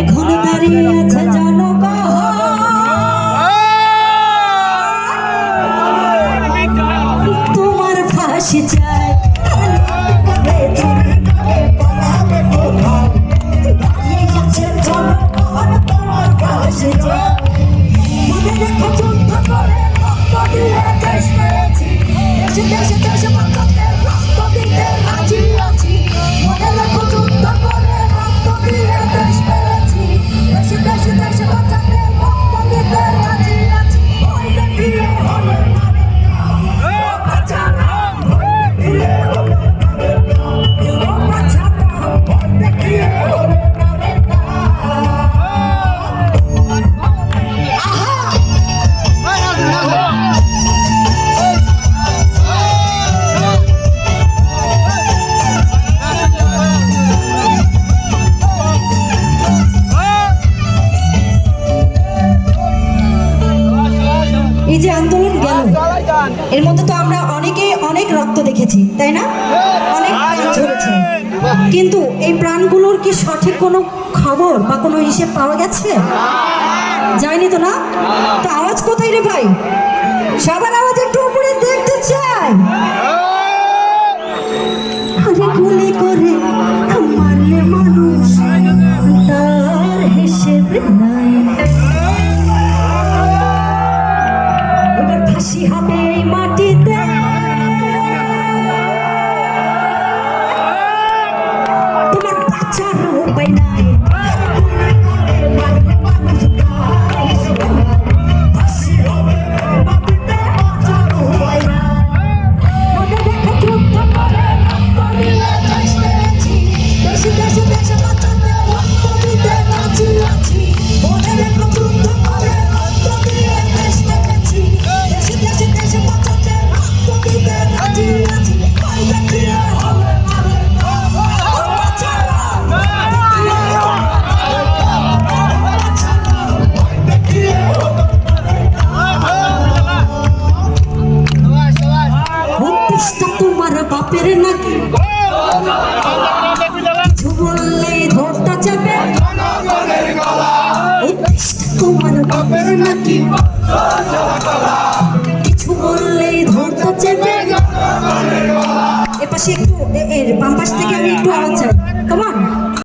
এখন দাঁড়িয়ে আছে জনগণ se deixa যে আন্দোলন গেল এর মধ্যে তো আমরা অনেকেই অনেক রক্ত দেখেছি তাই না? অনেক ঝরেছে। কিন্তু এই প্রাণগুলোর কি সঠিক কোনো খবর বা কোনো হিসেব পাওয়া গেছে? যায়নি তো না? তো আওয়াজ কোথায় রে ভাই? সবার আওয়াজ একটু উপরে দেখতে চাই। তোমার বাপের নাকি? তোমার বাপের নাকি? কিছু বললেই চেপে। এপাশে একটু এর বাম পাশ থেকে আমি একটু আওয়াজ চাই।